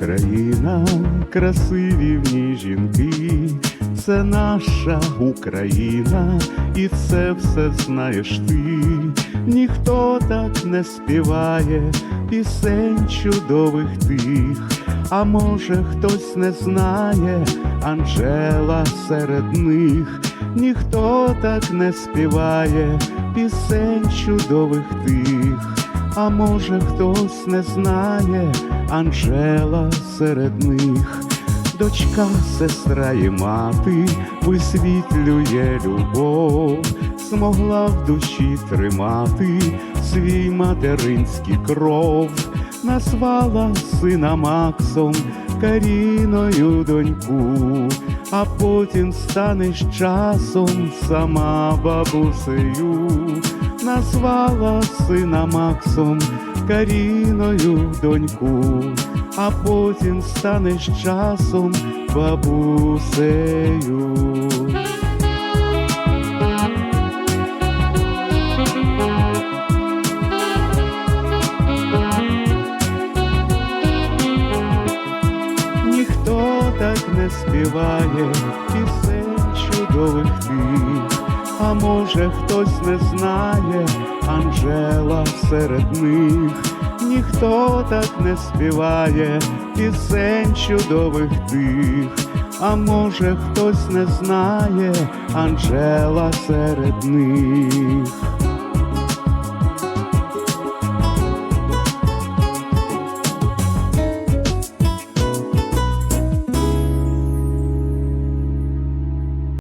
Україна, красиві в ній жінки, це наша Україна, і це все знаєш ти. Ніхто так не співає пісень чудових тих, а може хтось не знає Анжела серед них, ніхто так не співає пісень чудових тих. А може хтось не знає Анжела серед них, дочка, сестра і мати висвітлює любов, змогла в душі тримати свій материнський кров, назвала сина Максом, Каріною доньку, а потім станеш часом сама бабусею назвала сина Максом, Каріною доньку, а потім станеш часом бабусею. Ніхто так не співає пісень чудових тих, а може хтось не знає Анжела серед них, ніхто так не співає пісень чудових тих, а може хтось не знає Анжела серед них.